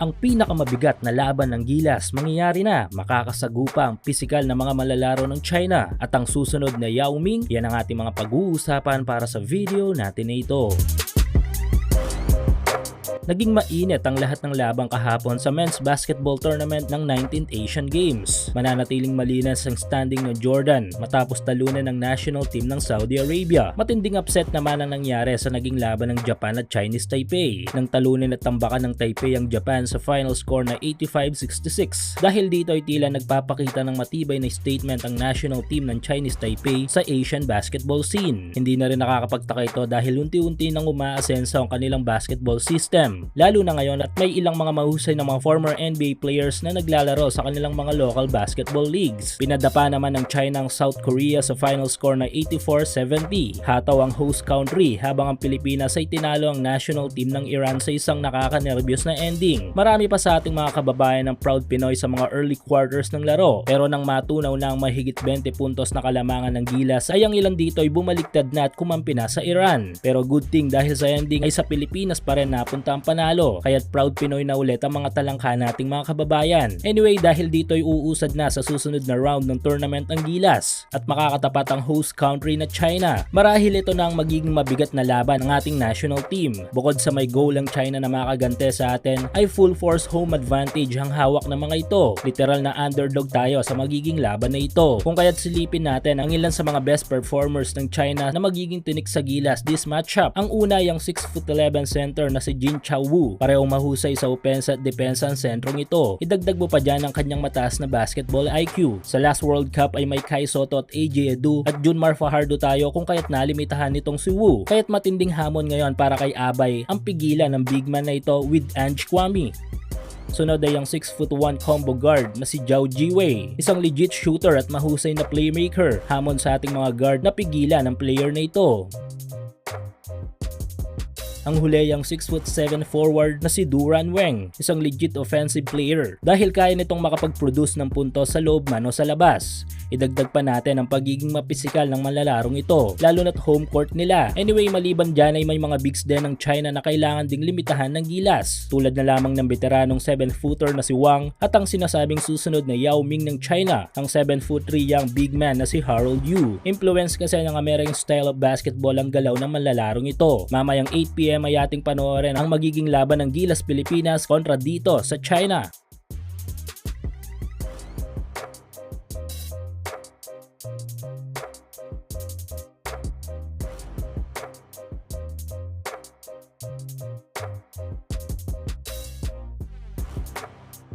Ang pinakamabigat na laban ng Gilas mangyayari na makakasagupa ang pisikal na mga malalaro ng China at ang susunod na Yao Ming yan ang ating mga pag-uusapan para sa video natin na ito. Naging mainit ang lahat ng labang kahapon sa men's basketball tournament ng 19th Asian Games. Mananatiling malinas ang standing ng Jordan matapos talunan ng national team ng Saudi Arabia. Matinding upset naman ang nangyari sa naging laban ng Japan at Chinese Taipei. Nang talunin at tambakan ng Taipei ang Japan sa final score na 85-66. Dahil dito ay tila nagpapakita ng matibay na statement ang national team ng Chinese Taipei sa Asian basketball scene. Hindi na rin nakakapagtaka ito dahil unti-unti nang umaasenso ang kanilang basketball system. Lalo na ngayon at may ilang mga mahusay na mga former NBA players na naglalaro sa kanilang mga local basketball leagues. Pinadapa naman ng China ang South Korea sa final score na 84-70. Hataw ang host country habang ang Pilipinas ay tinalo ang national team ng Iran sa isang nakakanervyos na ending. Marami pa sa ating mga kababayan ng proud Pinoy sa mga early quarters ng laro pero nang matunaw na ang mahigit 20 puntos na kalamangan ng Gilas ay ang ilan dito ay bumaliktad na at kumampi na sa Iran. Pero good thing dahil sa ending ay sa Pilipinas pa rin napunta panalo kaya't proud Pinoy na ulit ang mga talangka nating mga kababayan. Anyway dahil dito ay uusad na sa susunod na round ng tournament ang Gilas at makakatapat ang host country na China. Marahil ito na ang magiging mabigat na laban ng ating national team. Bukod sa may goal ang China na makagante sa atin ay full force home advantage ang hawak ng mga ito. Literal na underdog tayo sa magiging laban na ito. Kung kaya't silipin natin ang ilan sa mga best performers ng China na magiging tinik sa Gilas this matchup. Ang una ay ang 6'11 center na si Jin Chao Wu. Parehong mahusay sa opensa at depensa ang sentrong ito. Idagdag mo pa dyan ang kanyang mataas na basketball IQ. Sa last World Cup ay may Kai Soto at AJ Edu at Junmar Fajardo tayo kung kaya't nalimitahan nitong si Wu. Kaya't matinding hamon ngayon para kay Abay ang pigilan ng big man na ito with Ange Kwame. Sunod ay ang 6'1 combo guard na si Zhao Jiwei. Isang legit shooter at mahusay na playmaker. Hamon sa ating mga guard na pigilan ang player na ito. Ang huli ang 6'7 forward na si Duran Weng, isang legit offensive player dahil kaya nitong makapag-produce ng puntos sa loob man o sa labas. Idagdag pa natin ang pagiging mapisikal ng malalarong ito, lalo na't home court nila. Anyway, maliban dyan ay may mga bigs din ng China na kailangan ding limitahan ng gilas. Tulad na lamang ng veteranong 7-footer na si Wang at ang sinasabing susunod na Yao Ming ng China, ang 7'3 young big man na si Harold Yu. Influence kasi ng American style of basketball ang galaw ng malalarong ito. Mamayang 8pm ay ating panoorin ang magiging laban ng Gilas Pilipinas kontra dito sa China.